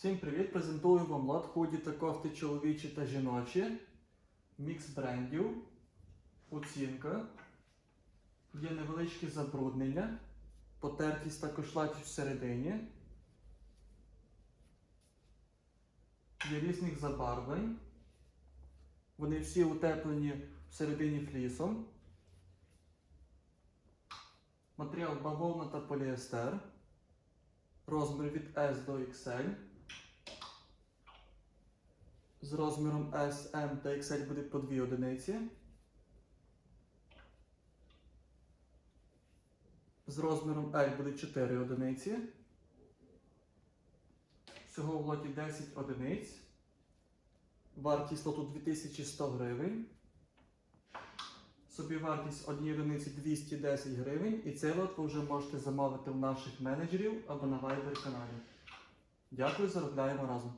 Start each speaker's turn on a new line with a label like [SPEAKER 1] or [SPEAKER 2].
[SPEAKER 1] Всім привіт! Презентую вам лот худі та кофти чоловічі та жіночі. Мікс брендів. Оцінка. Є невеличкі забруднення. Потертість та кошлатість всередині. Є різних забарвлень. Вони всі утеплені всередині флісом. Матеріал бавовна та поліестер. Розмір від S до XL. З розміром S, M та XL буде по 2 одиниці. З розміром L буде 4 одиниці. Всього в лоті 10 одиниць. Вартість лоту 2100 гривень. Собівартість однієї одиниці 210 гривень. І цей лот ви вже можете замовити в наших менеджерів або на Viber каналі. Дякую, заробляємо разом.